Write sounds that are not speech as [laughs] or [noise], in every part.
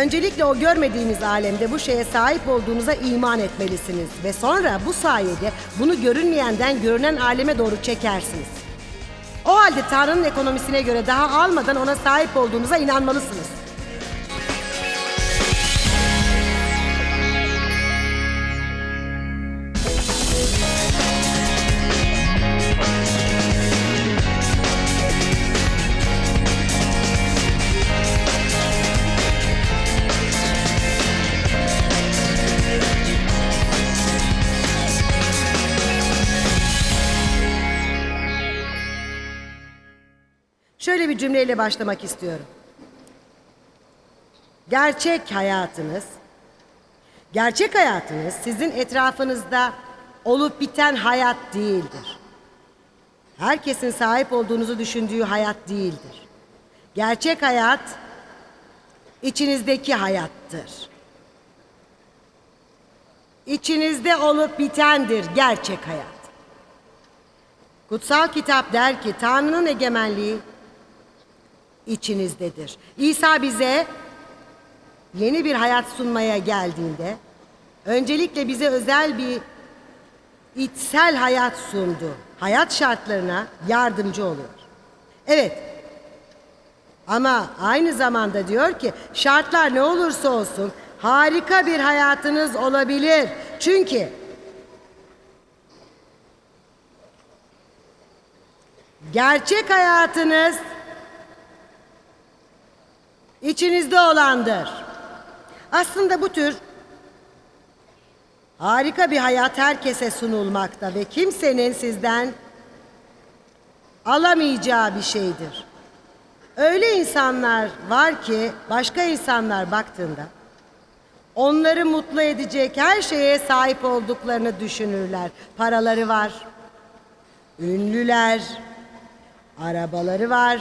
Öncelikle o görmediğiniz alemde bu şeye sahip olduğunuza iman etmelisiniz. Ve sonra bu sayede bunu görünmeyenden görünen aleme doğru çekersiniz. O halde Tanrı'nın ekonomisine göre daha almadan ona sahip olduğunuza inanmalısınız. Şöyle bir cümleyle başlamak istiyorum. Gerçek hayatınız, gerçek hayatınız sizin etrafınızda olup biten hayat değildir. Herkesin sahip olduğunuzu düşündüğü hayat değildir. Gerçek hayat içinizdeki hayattır. İçinizde olup bitendir gerçek hayat. Kutsal kitap der ki Tanrı'nın egemenliği içinizdedir. İsa bize yeni bir hayat sunmaya geldiğinde öncelikle bize özel bir içsel hayat sundu. Hayat şartlarına yardımcı oluyor. Evet. Ama aynı zamanda diyor ki şartlar ne olursa olsun harika bir hayatınız olabilir. Çünkü gerçek hayatınız içinizde olandır. Aslında bu tür harika bir hayat herkese sunulmakta ve kimsenin sizden alamayacağı bir şeydir. Öyle insanlar var ki başka insanlar baktığında onları mutlu edecek her şeye sahip olduklarını düşünürler. Paraları var, ünlüler, arabaları var,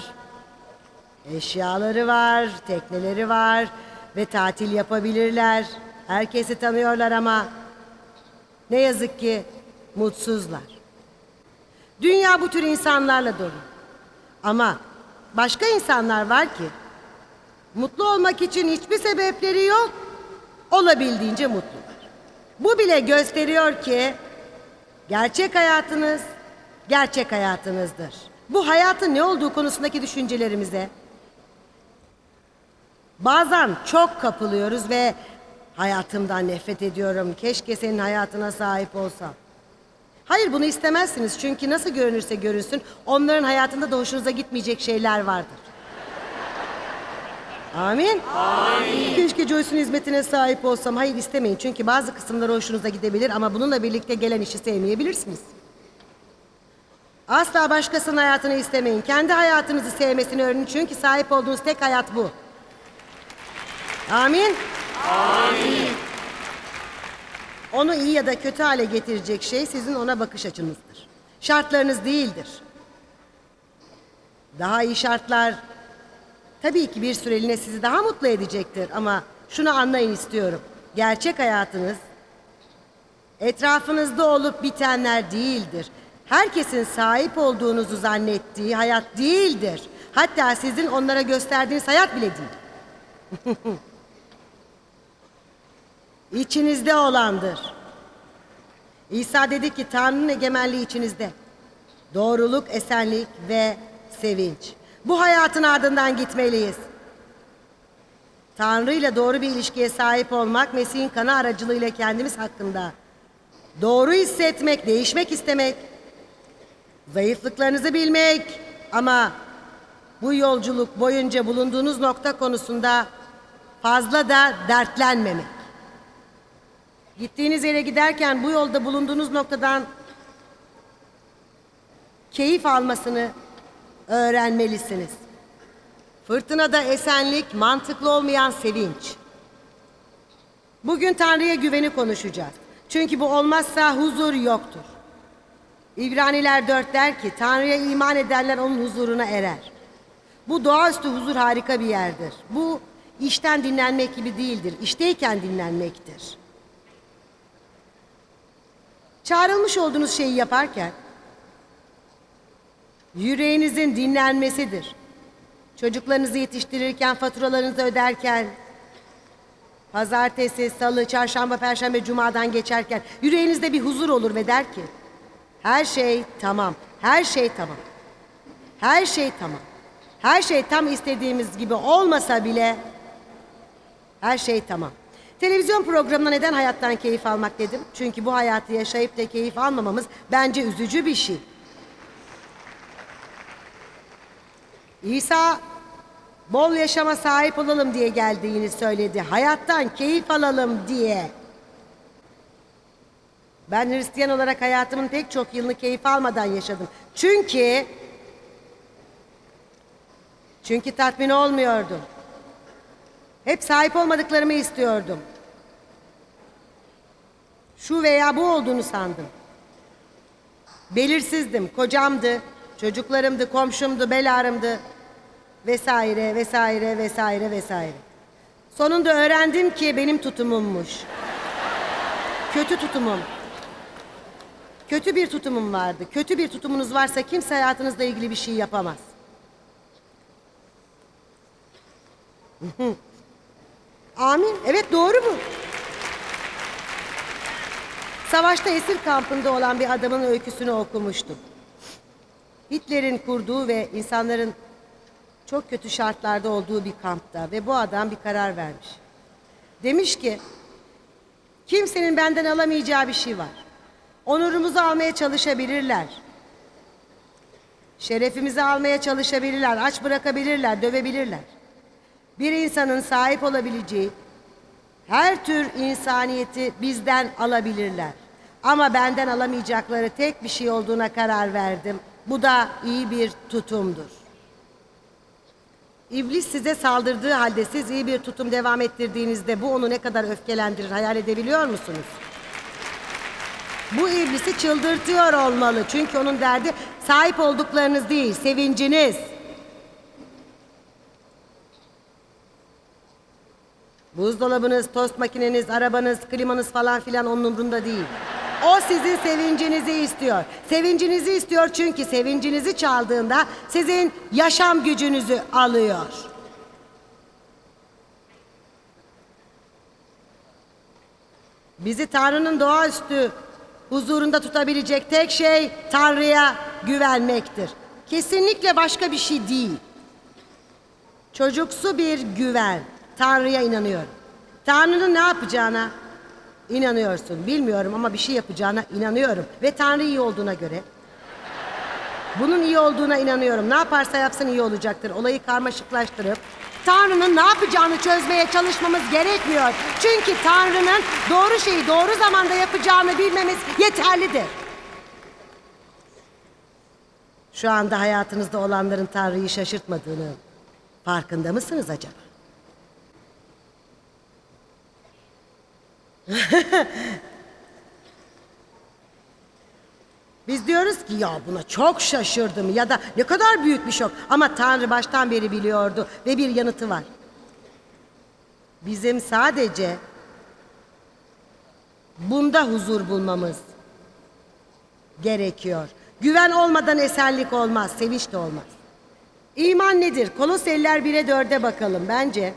Eşyaları var, tekneleri var ve tatil yapabilirler. Herkesi tanıyorlar ama ne yazık ki mutsuzlar. Dünya bu tür insanlarla dolu. Ama başka insanlar var ki mutlu olmak için hiçbir sebepleri yok. Olabildiğince mutlular. Bu bile gösteriyor ki gerçek hayatınız gerçek hayatınızdır. Bu hayatın ne olduğu konusundaki düşüncelerimize Bazen çok kapılıyoruz ve hayatımdan nefret ediyorum. Keşke senin hayatına sahip olsam. Hayır bunu istemezsiniz çünkü nasıl görünürse görünsün onların hayatında da hoşunuza gitmeyecek şeyler vardır. Amin. Amin. Keşke Joyce'un hizmetine sahip olsam. Hayır istemeyin çünkü bazı kısımları hoşunuza gidebilir ama bununla birlikte gelen işi sevmeyebilirsiniz. Asla başkasının hayatını istemeyin. Kendi hayatınızı sevmesini öğrenin çünkü sahip olduğunuz tek hayat bu. Amin. Amin. Onu iyi ya da kötü hale getirecek şey sizin ona bakış açınızdır. Şartlarınız değildir. Daha iyi şartlar tabii ki bir süreliğine sizi daha mutlu edecektir ama şunu anlayın istiyorum. Gerçek hayatınız etrafınızda olup bitenler değildir. Herkesin sahip olduğunuzu zannettiği hayat değildir. Hatta sizin onlara gösterdiğiniz hayat bile değil. [laughs] İçinizde olandır. İsa dedi ki Tanrı'nın egemenliği içinizde. Doğruluk, esenlik ve sevinç. Bu hayatın ardından gitmeliyiz. Tanrı ile doğru bir ilişkiye sahip olmak, Mesih'in kanı aracılığıyla kendimiz hakkında doğru hissetmek, değişmek istemek, zayıflıklarınızı bilmek ama bu yolculuk boyunca bulunduğunuz nokta konusunda fazla da dertlenmemek. Gittiğiniz yere giderken bu yolda bulunduğunuz noktadan keyif almasını öğrenmelisiniz. Fırtınada esenlik, mantıklı olmayan sevinç. Bugün Tanrı'ya güveni konuşacağız. Çünkü bu olmazsa huzur yoktur. İbraniler 4 der ki Tanrı'ya iman edenler onun huzuruna erer. Bu doğaüstü huzur harika bir yerdir. Bu işten dinlenmek gibi değildir. İşteyken dinlenmektir. Çağrılmış olduğunuz şeyi yaparken yüreğinizin dinlenmesidir. Çocuklarınızı yetiştirirken, faturalarınızı öderken, Pazartesi, salı, çarşamba, perşembe, cumadan geçerken yüreğinizde bir huzur olur ve der ki her şey tamam, her şey tamam. Her şey tamam. Her şey tam istediğimiz gibi olmasa bile her şey tamam. Televizyon programına neden hayattan keyif almak dedim? Çünkü bu hayatı yaşayıp da keyif almamamız bence üzücü bir şey. İsa bol yaşama sahip olalım diye geldiğini söyledi. Hayattan keyif alalım diye. Ben Hristiyan olarak hayatımın pek çok yılını keyif almadan yaşadım. Çünkü çünkü tatmin olmuyordum. Hep sahip olmadıklarımı istiyordum. Şu veya bu olduğunu sandım. Belirsizdim. Kocamdı, çocuklarımdı, komşumdu, belarımdı vesaire vesaire vesaire vesaire. Sonunda öğrendim ki benim tutumummuş. Kötü tutumum. Kötü bir tutumum vardı. Kötü bir tutumunuz varsa kimse hayatınızla ilgili bir şey yapamaz. Amin. Evet doğru bu. Savaşta esir kampında olan bir adamın öyküsünü okumuştum. Hitler'in kurduğu ve insanların çok kötü şartlarda olduğu bir kampta ve bu adam bir karar vermiş. Demiş ki, kimsenin benden alamayacağı bir şey var. Onurumuzu almaya çalışabilirler. Şerefimizi almaya çalışabilirler, aç bırakabilirler, dövebilirler. Bir insanın sahip olabileceği her tür insaniyeti bizden alabilirler. Ama benden alamayacakları tek bir şey olduğuna karar verdim. Bu da iyi bir tutumdur. İblis size saldırdığı halde siz iyi bir tutum devam ettirdiğinizde bu onu ne kadar öfkelendirir hayal edebiliyor musunuz? Bu iblisi çıldırtıyor olmalı. Çünkü onun derdi sahip olduklarınız değil, sevinciniz. Buzdolabınız, tost makineniz, arabanız, klimanız falan filan onun umrunda değil. O sizin sevincinizi istiyor. Sevincinizi istiyor çünkü sevincinizi çaldığında sizin yaşam gücünüzü alıyor. Bizi Tanrı'nın doğaüstü huzurunda tutabilecek tek şey Tanrı'ya güvenmektir. Kesinlikle başka bir şey değil. Çocuksu bir güven. Tanrı'ya inanıyorum. Tanrı'nın ne yapacağına inanıyorsun. Bilmiyorum ama bir şey yapacağına inanıyorum. Ve Tanrı iyi olduğuna göre bunun iyi olduğuna inanıyorum. Ne yaparsa yapsın iyi olacaktır. Olayı karmaşıklaştırıp Tanrı'nın ne yapacağını çözmeye çalışmamız gerekmiyor. Çünkü Tanrı'nın doğru şeyi doğru zamanda yapacağını bilmemiz yeterlidir. Şu anda hayatınızda olanların Tanrı'yı şaşırtmadığını farkında mısınız acaba? [laughs] Biz diyoruz ki ya buna çok şaşırdım ya da ne kadar büyük bir şok. Ama Tanrı baştan beri biliyordu ve bir yanıtı var. Bizim sadece bunda huzur bulmamız gerekiyor. Güven olmadan esenlik olmaz, sevinç de olmaz. İman nedir? Koloseliler 1'e 4'e bakalım bence.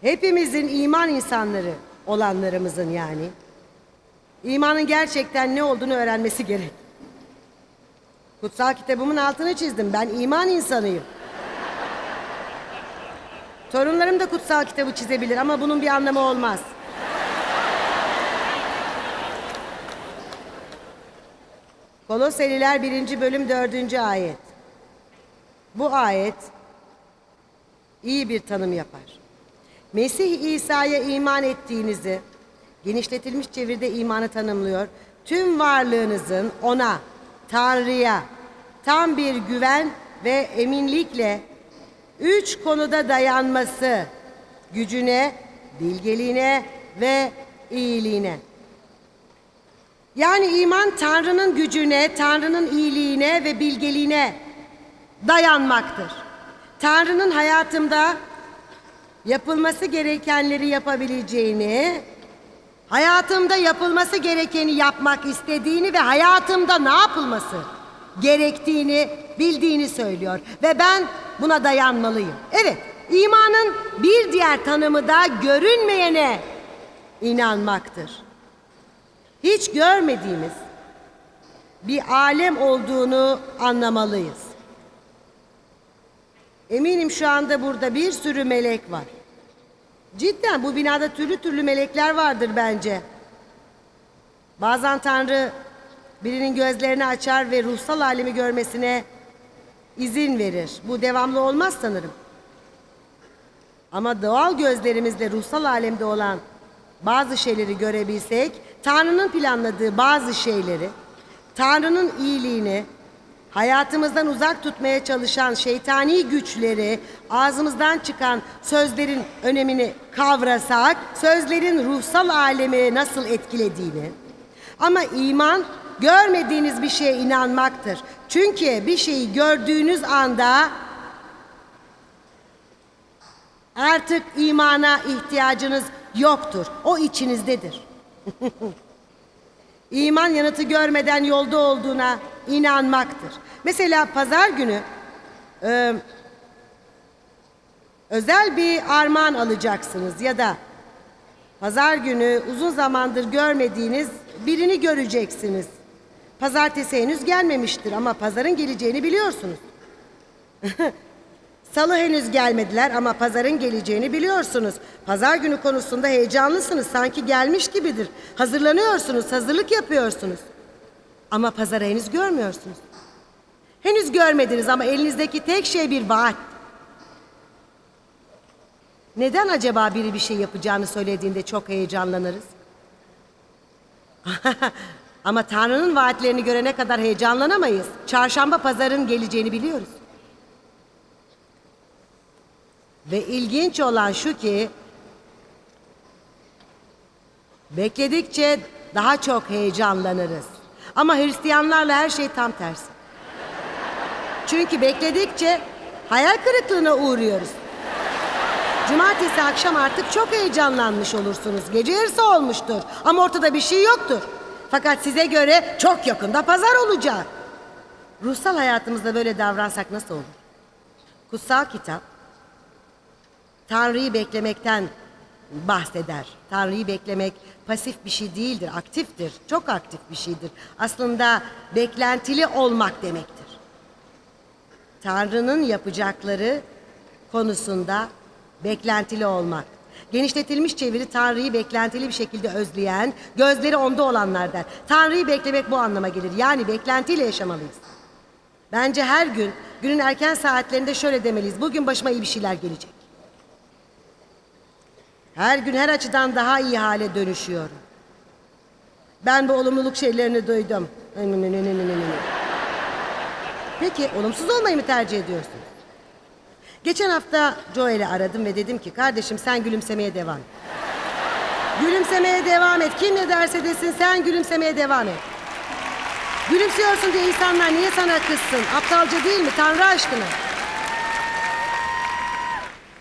Hepimizin iman insanları olanlarımızın yani imanın gerçekten ne olduğunu öğrenmesi gerek. Kutsal kitabımın altını çizdim. Ben iman insanıyım. Torunlarım da kutsal kitabı çizebilir ama bunun bir anlamı olmaz. Koloseliler 1. bölüm 4. ayet. Bu ayet iyi bir tanım yapar. Mesih İsa'ya iman ettiğinizi genişletilmiş çeviride imanı tanımlıyor. Tüm varlığınızın ona, Tanrı'ya tam bir güven ve eminlikle üç konuda dayanması, gücüne, bilgeliğine ve iyiliğine. Yani iman Tanrı'nın gücüne, Tanrı'nın iyiliğine ve bilgeliğine dayanmaktır. Tanrı'nın hayatımda yapılması gerekenleri yapabileceğini, hayatımda yapılması gerekeni yapmak istediğini ve hayatımda ne yapılması gerektiğini bildiğini söylüyor ve ben buna dayanmalıyım. Evet, İmanın bir diğer tanımı da görünmeyene inanmaktır. Hiç görmediğimiz bir alem olduğunu anlamalıyız. Eminim şu anda burada bir sürü melek var. Cidden bu binada türlü türlü melekler vardır bence. Bazen Tanrı birinin gözlerini açar ve ruhsal alemi görmesine izin verir. Bu devamlı olmaz sanırım. Ama doğal gözlerimizle ruhsal alemde olan bazı şeyleri görebilsek, Tanrı'nın planladığı bazı şeyleri, Tanrı'nın iyiliğini, hayatımızdan uzak tutmaya çalışan şeytani güçleri, ağzımızdan çıkan sözlerin önemini kavrasak, sözlerin ruhsal alemi nasıl etkilediğini, ama iman görmediğiniz bir şeye inanmaktır. Çünkü bir şeyi gördüğünüz anda artık imana ihtiyacınız yoktur. O içinizdedir. [laughs] İman yanıtı görmeden yolda olduğuna inanmaktır. Mesela pazar günü e, özel bir armağan alacaksınız ya da pazar günü uzun zamandır görmediğiniz birini göreceksiniz. Pazartesi henüz gelmemiştir ama pazarın geleceğini biliyorsunuz. [laughs] Salı henüz gelmediler ama pazarın geleceğini biliyorsunuz. Pazar günü konusunda heyecanlısınız. Sanki gelmiş gibidir. Hazırlanıyorsunuz, hazırlık yapıyorsunuz. Ama pazarı henüz görmüyorsunuz. Henüz görmediniz ama elinizdeki tek şey bir vaat. Neden acaba biri bir şey yapacağını söylediğinde çok heyecanlanırız? [laughs] ama Tanrı'nın vaatlerini görene kadar heyecanlanamayız. Çarşamba pazarın geleceğini biliyoruz. Ve ilginç olan şu ki bekledikçe daha çok heyecanlanırız. Ama Hristiyanlarla her şey tam tersi. Çünkü bekledikçe hayal kırıklığına uğruyoruz. Cumartesi akşam artık çok heyecanlanmış olursunuz. Gece yarısı olmuştur ama ortada bir şey yoktur. Fakat size göre çok yakında pazar olacak. Ruhsal hayatımızda böyle davransak nasıl olur? Kutsal kitap Tanrı'yı beklemekten bahseder. Tanrı'yı beklemek pasif bir şey değildir, aktiftir. Çok aktif bir şeydir. Aslında beklentili olmak demektir. Tanrı'nın yapacakları konusunda beklentili olmak. Genişletilmiş çeviri Tanrı'yı beklentili bir şekilde özleyen, gözleri onda olanlar der. Tanrı'yı beklemek bu anlama gelir. Yani beklentiyle yaşamalıyız. Bence her gün, günün erken saatlerinde şöyle demeliyiz. Bugün başıma iyi bir şeyler gelecek. Her gün her açıdan daha iyi hale dönüşüyorum. Ben bu olumluluk şeylerini duydum. Peki olumsuz olmayı mı tercih ediyorsun? Geçen hafta Joel'i aradım ve dedim ki kardeşim sen gülümsemeye devam. Gülümsemeye devam et. Kim ne derse desin sen gülümsemeye devam et. Gülümsüyorsun diye insanlar niye sana kızsın? Aptalca değil mi? Tanrı aşkına.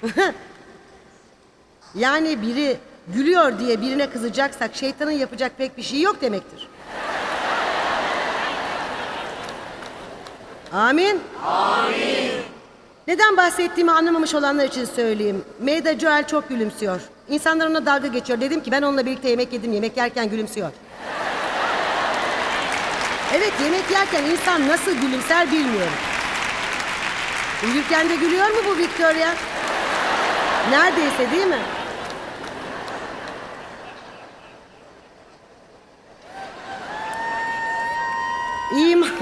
[laughs] Yani biri gülüyor diye birine kızacaksak şeytanın yapacak pek bir şey yok demektir. Amin. Amin. Neden bahsettiğimi anlamamış olanlar için söyleyeyim. Mayda Joel çok gülümsüyor. İnsanlar ona dalga geçiyor. Dedim ki ben onunla birlikte yemek yedim. Yemek yerken gülümsüyor. Evet yemek yerken insan nasıl gülümser bilmiyorum. Uyurken de gülüyor mu bu Victoria? Neredeyse değil mi? İman. [laughs]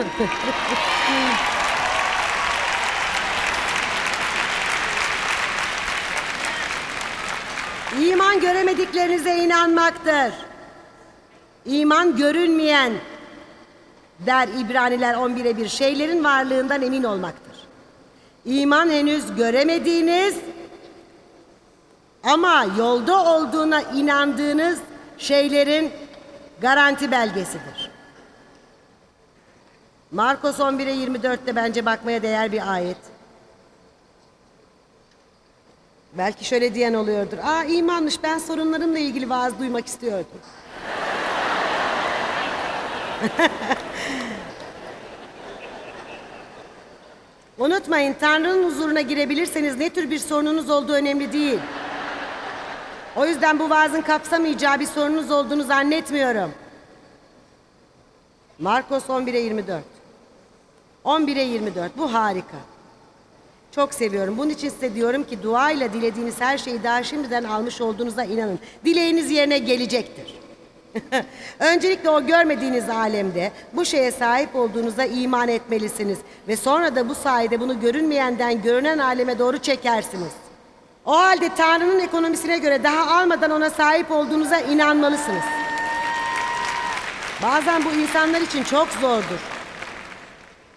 İman göremediklerinize inanmaktır. İman görünmeyen der İbraniler 11'e bir şeylerin varlığından emin olmaktır. İman henüz göremediğiniz ama yolda olduğuna inandığınız şeylerin garanti belgesidir. Markos 11'e 24'te bence bakmaya değer bir ayet. Belki şöyle diyen oluyordur. Aa imanmış ben sorunlarımla ilgili vaaz duymak istiyordum. [laughs] Unutmayın Tanrı'nın huzuruna girebilirseniz ne tür bir sorununuz olduğu önemli değil. O yüzden bu vaazın kapsamayacağı bir sorunuz olduğunu zannetmiyorum. Markos 11'e 24. 11'e 24. Bu harika. Çok seviyorum. Bunun için size diyorum ki duayla dilediğiniz her şeyi daha şimdiden almış olduğunuza inanın. Dileğiniz yerine gelecektir. [laughs] Öncelikle o görmediğiniz alemde bu şeye sahip olduğunuza iman etmelisiniz. Ve sonra da bu sayede bunu görünmeyenden görünen aleme doğru çekersiniz. O halde Tanrı'nın ekonomisine göre daha almadan ona sahip olduğunuza inanmalısınız. Bazen bu insanlar için çok zordur.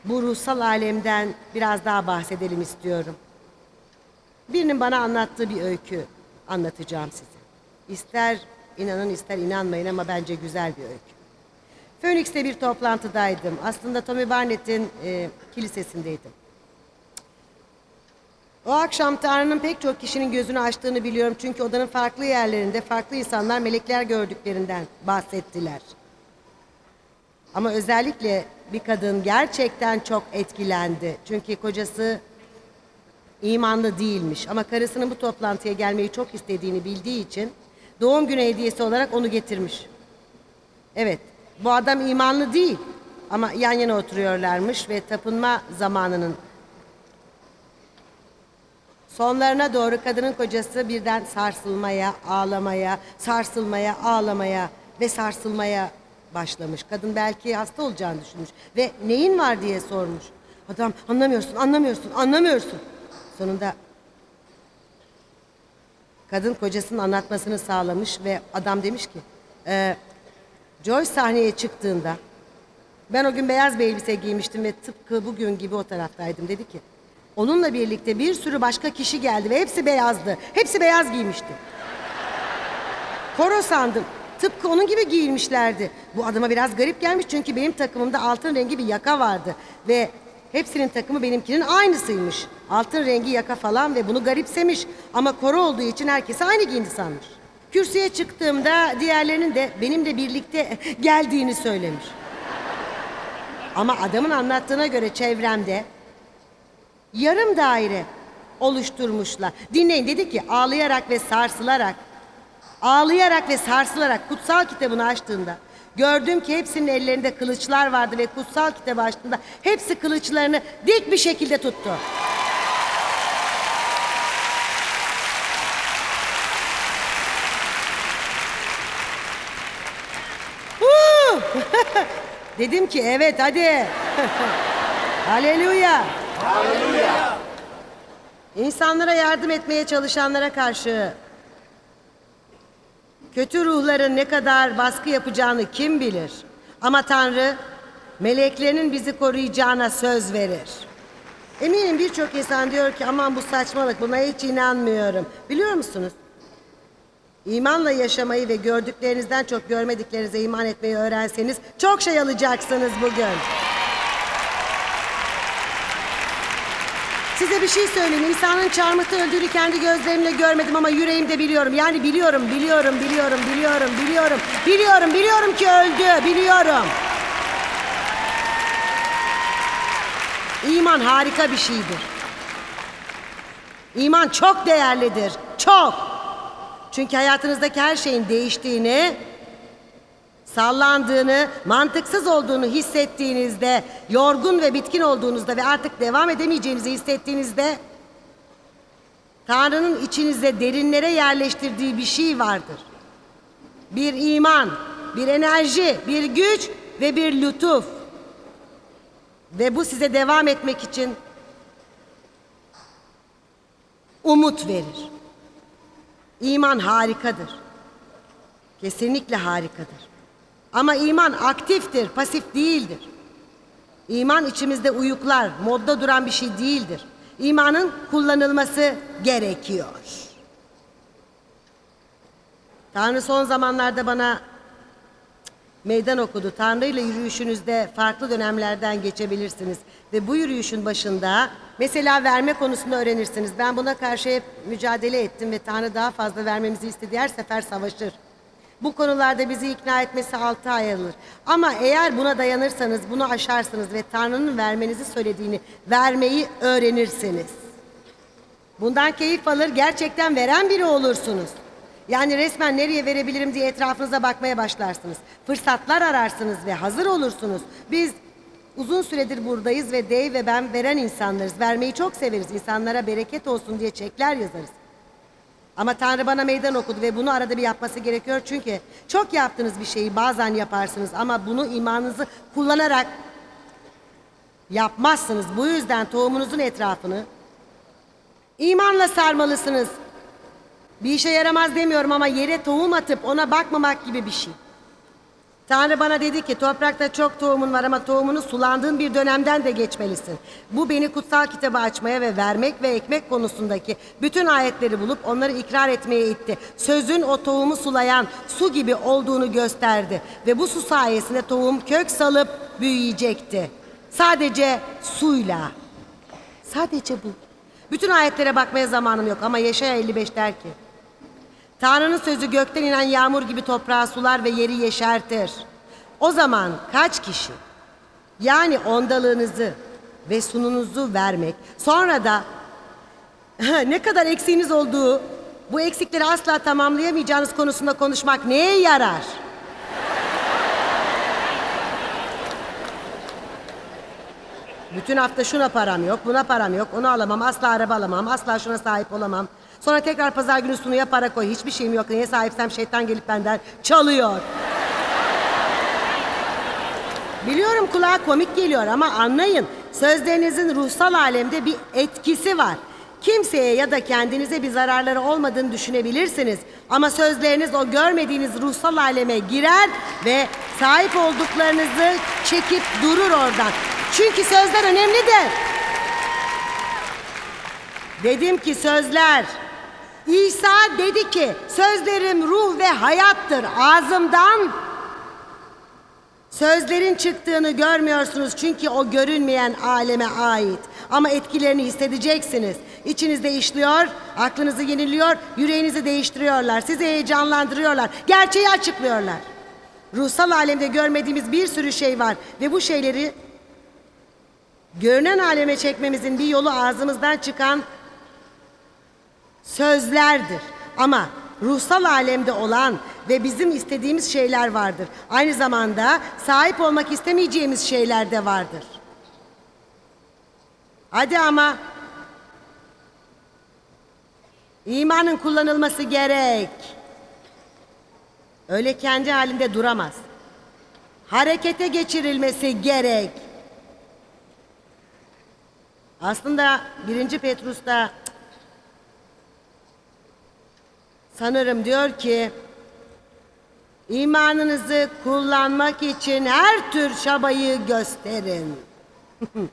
Bu ruhsal alemden biraz daha bahsedelim istiyorum. Birinin bana anlattığı bir öykü anlatacağım size. İster inanın ister inanmayın ama bence güzel bir öykü. Phoenix'te bir toplantıdaydım. Aslında Tommy Barnett'in e, kilisesindeydim. O akşam Tanrı'nın pek çok kişinin gözünü açtığını biliyorum. Çünkü odanın farklı yerlerinde farklı insanlar melekler gördüklerinden bahsettiler. Ama özellikle bir kadın gerçekten çok etkilendi. Çünkü kocası imanlı değilmiş. Ama karısının bu toplantıya gelmeyi çok istediğini bildiği için doğum günü hediyesi olarak onu getirmiş. Evet, bu adam imanlı değil. Ama yan yana oturuyorlarmış ve tapınma zamanının sonlarına doğru kadının kocası birden sarsılmaya, ağlamaya, sarsılmaya, ağlamaya ve sarsılmaya başlamış. Kadın belki hasta olacağını düşünmüş ve neyin var diye sormuş. Adam anlamıyorsun, anlamıyorsun, anlamıyorsun. Sonunda kadın kocasının anlatmasını sağlamış ve adam demiş ki, "Ee, Joyce sahneye çıktığında ben o gün beyaz bir elbise giymiştim ve tıpkı bugün gibi o taraftaydım dedi ki. Onunla birlikte bir sürü başka kişi geldi ve hepsi beyazdı. Hepsi beyaz giymişti. Koro sandım. Tıpkı onun gibi giyinmişlerdi. Bu adama biraz garip gelmiş çünkü benim takımımda altın rengi bir yaka vardı. Ve hepsinin takımı benimkinin aynısıymış. Altın rengi yaka falan ve bunu garipsemiş. Ama koro olduğu için herkese aynı giyindi sanmış. Kürsüye çıktığımda diğerlerinin de benimle birlikte [laughs] geldiğini söylemiş. Ama adamın anlattığına göre çevremde yarım daire oluşturmuşlar. Dinleyin dedi ki ağlayarak ve sarsılarak ağlayarak ve sarsılarak kutsal kitabını açtığında gördüm ki hepsinin ellerinde kılıçlar vardı ve kutsal kitabı açtığında hepsi kılıçlarını dik bir şekilde tuttu. [laughs] Dedim ki evet hadi. [laughs] Haleluya. İnsanlara yardım etmeye çalışanlara karşı kötü ruhların ne kadar baskı yapacağını kim bilir? Ama Tanrı meleklerinin bizi koruyacağına söz verir. Eminim birçok insan diyor ki aman bu saçmalık buna hiç inanmıyorum. Biliyor musunuz? İmanla yaşamayı ve gördüklerinizden çok görmediklerinize iman etmeyi öğrenseniz çok şey alacaksınız bugün. Size bir şey söyleyeyim. İnsanın çarmıhta öldüğünü kendi gözlerimle görmedim ama yüreğimde biliyorum. Yani biliyorum, biliyorum, biliyorum, biliyorum, biliyorum. Biliyorum, biliyorum ki öldü. Biliyorum. İman harika bir şeydir. İman çok değerlidir. Çok. Çünkü hayatınızdaki her şeyin değiştiğini, sallandığını, mantıksız olduğunu hissettiğinizde, yorgun ve bitkin olduğunuzda ve artık devam edemeyeceğinizi hissettiğinizde Tanrı'nın içinizde derinlere yerleştirdiği bir şey vardır. Bir iman, bir enerji, bir güç ve bir lütuf. Ve bu size devam etmek için umut verir. İman harikadır. Kesinlikle harikadır. Ama iman aktiftir, pasif değildir. İman içimizde uyuklar, modda duran bir şey değildir. İmanın kullanılması gerekiyor. Tanrı son zamanlarda bana meydan okudu. Tanrı ile yürüyüşünüzde farklı dönemlerden geçebilirsiniz. Ve bu yürüyüşün başında mesela verme konusunu öğrenirsiniz. Ben buna karşı hep mücadele ettim ve Tanrı daha fazla vermemizi istediği her sefer savaşır. Bu konularda bizi ikna etmesi altı ay alır. Ama eğer buna dayanırsanız, bunu aşarsınız ve Tanrı'nın vermenizi söylediğini vermeyi öğrenirsiniz. Bundan keyif alır, gerçekten veren biri olursunuz. Yani resmen nereye verebilirim diye etrafınıza bakmaya başlarsınız. Fırsatlar ararsınız ve hazır olursunuz. Biz uzun süredir buradayız ve Dave ve ben veren insanlarız. Vermeyi çok severiz. İnsanlara bereket olsun diye çekler yazarız. Ama Tanrı bana meydan okudu ve bunu arada bir yapması gerekiyor. Çünkü çok yaptığınız bir şeyi bazen yaparsınız ama bunu imanınızı kullanarak yapmazsınız. Bu yüzden tohumunuzun etrafını imanla sarmalısınız. Bir işe yaramaz demiyorum ama yere tohum atıp ona bakmamak gibi bir şey. Tanrı bana dedi ki toprakta çok tohumun var ama tohumunu sulandığın bir dönemden de geçmelisin. Bu beni kutsal kitabı açmaya ve vermek ve ekmek konusundaki bütün ayetleri bulup onları ikrar etmeye itti. Sözün o tohumu sulayan su gibi olduğunu gösterdi. Ve bu su sayesinde tohum kök salıp büyüyecekti. Sadece suyla. Sadece bu. Bütün ayetlere bakmaya zamanım yok ama Yaşaya 55 der ki Tanrı'nın sözü gökten inen yağmur gibi toprağı sular ve yeri yeşertir. O zaman kaç kişi yani ondalığınızı ve sununuzu vermek sonra da [laughs] ne kadar eksiğiniz olduğu bu eksikleri asla tamamlayamayacağınız konusunda konuşmak neye yarar? Bütün hafta şuna param yok, buna param yok, onu alamam, asla araba alamam, asla şuna sahip olamam. Sonra tekrar pazar günü sunuya para koy, hiçbir şeyim yok, neye sahipsem şeytan gelip benden çalıyor. Biliyorum kulağa komik geliyor ama anlayın. Sözlerinizin ruhsal alemde bir etkisi var. Kimseye ya da kendinize bir zararları olmadığını düşünebilirsiniz. Ama sözleriniz o görmediğiniz ruhsal aleme girer ve sahip olduklarınızı çekip durur oradan. Çünkü sözler önemlidir. Dedim ki sözler. İsa dedi ki sözlerim ruh ve hayattır. Ağzımdan Sözlerin çıktığını görmüyorsunuz çünkü o görünmeyen aleme ait. Ama etkilerini hissedeceksiniz. İçinizde işliyor, aklınızı yeniliyor, yüreğinizi değiştiriyorlar, sizi heyecanlandırıyorlar, gerçeği açıklıyorlar. Ruhsal alemde görmediğimiz bir sürü şey var ve bu şeyleri görünen aleme çekmemizin bir yolu ağzımızdan çıkan sözlerdir. Ama ruhsal alemde olan ve bizim istediğimiz şeyler vardır. Aynı zamanda sahip olmak istemeyeceğimiz şeyler de vardır. Hadi ama imanın kullanılması gerek. Öyle kendi halinde duramaz. Harekete geçirilmesi gerek. Aslında 1. Petrus'ta sanırım diyor ki imanınızı kullanmak için her tür çabayı gösterin. [laughs]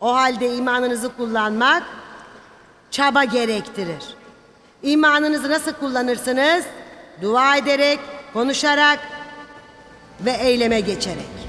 o halde imanınızı kullanmak çaba gerektirir. İmanınızı nasıl kullanırsınız? Dua ederek, konuşarak ve eyleme geçerek.